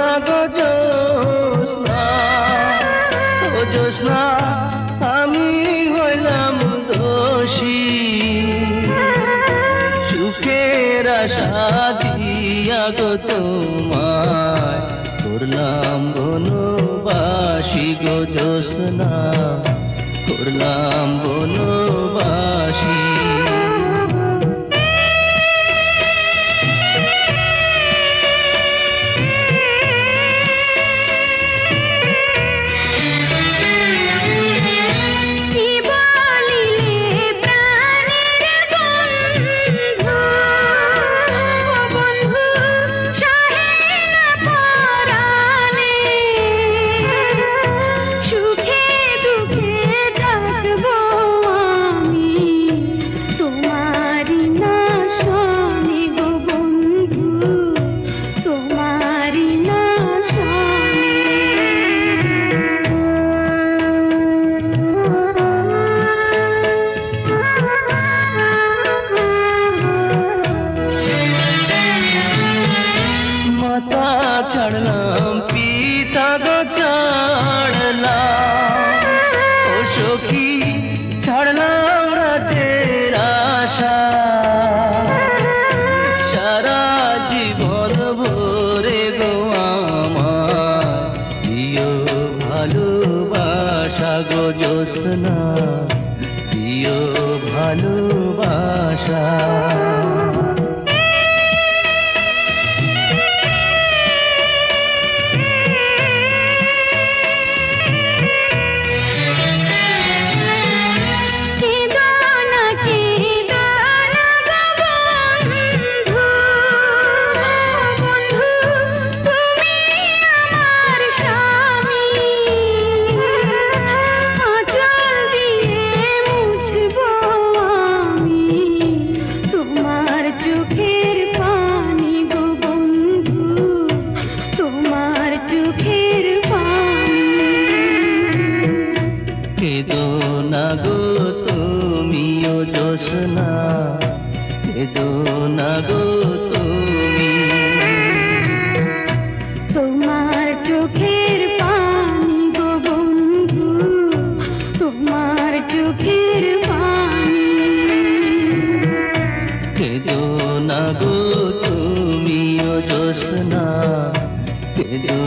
না গো জোসনা জোসনা আমি হইলাম দোষী। সুখের আশা দিয়া গো তোমায় করলাম বনবাসী গো জোসনা করলাম বনবাসী ভালোবাসা গো জোসনা প্রিয় ভালোবাসা। চোখের পানি গো বন্ধু তোমার চোখের পানি। কেদো না গো তুমিও জোসনা কেদো না গো তুমি। তোমার গো তুমিও জোসনা কেদো